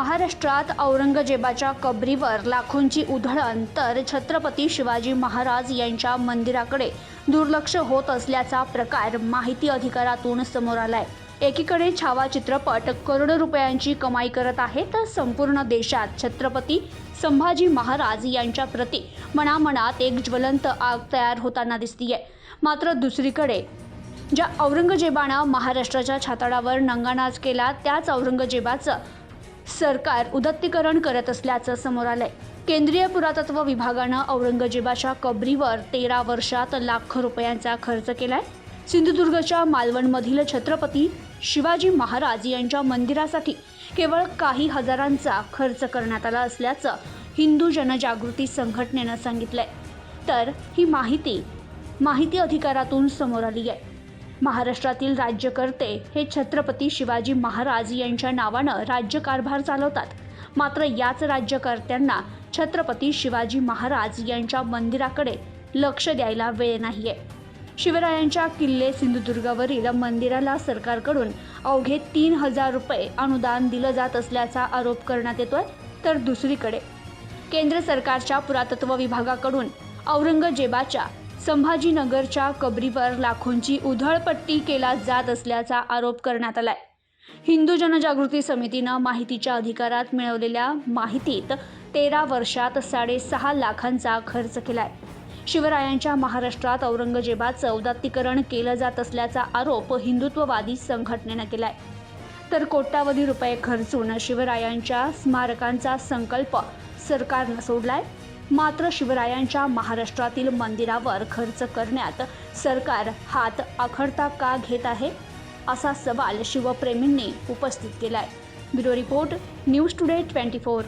महाराष्ट्रात औरंगजेबाच्या कबरीवर लाखोंची उधळण तर छत्रपती शिवाजी महाराज यांच्या मंदिराकडे दुर्लक्ष होत असल्याचा प्रकार माहिती अधिकारातून समोर आलाय. एकीकडे छावा चित्रपट करोडो रुपयांची कमाई करत आहे तर संपूर्ण देशात छत्रपती संभाजी महाराज यांच्या प्रती मनामनात एक ज्वलंत आग तयार होताना दिसतीये. मात्र दुसरीकडे ज्या औरंगजेबानं महाराष्ट्राच्या छाताडावर नंगानाच केला त्याच औरंगजेबाचं सरकार उदत्तीकरण करत असल्याचं समोर आलंय. केंद्रीय पुरातत्व विभागानं औरंगजेबाच्या कबरीवर तेरा वर्षात लाख रुपयांचा खर्च केलाय. सिंधुदुर्गच्या मालवणमधील छत्रपती शिवाजी महाराज यांच्या मंदिरासाठी केवळ काही हजारांचा खर्च करण्यात आला असल्याचं हिंदू जनजागृती संघटनेनं सांगितलंय. तर ही माहिती माहिती अधिकारातून समोर आली आहे महाराष्ट्रातील राज्यकर्ते हे छत्रपती शिवाजी महाराज यांच्या नावानं राज्यकारभार चालवतात. मात्र याच राज्यकर्त्यांना छत्रपती शिवाजी महाराज यांच्या मंदिराकडे लक्ष द्यायला वेळ नाही आहे शिवरायांच्या किल्ले सिंधुदुर्गावरील मंदिराला सरकारकडून अवघे तीन हजार रुपये अनुदान दिलं जात असल्याचा आरोप करण्यात येतोय तर दुसरीकडे. केंद्र सरकारच्या पुरातत्व विभागाकडून औरंगजेबाच्या संभाजीनगरच्या कबरीवर लाखोंची उधळपट्टी केला जात असल्याचा आरोप करण्यात आलाय. हिंदू जनजागृती समितीनं माहितीच्या अधिकारात मिळवलेल्या माहितीत तेरा वर्षात साडेसहा लाखांचा खर्च केलाय. शिवरायांच्या महाराष्ट्रात औरंगजेबाचं औदात्तीकरण केलं जात असल्याचा आरोप हिंदुत्ववादी संघटनेनं केलाय. तर कोट्यावधी रुपये खर्चून शिवरायांच्या स्मारकांचा संकल्प सरकारनं सोडलाय. मात्र शिवरायांच्या महाराष्ट्रातील मंदिरावर खर्च करण्यात सरकार हात आखडता का घेत आहे असा सवाल शिवप्रेमींनी उपस्थित केलाय. Bureau report news today twenty four.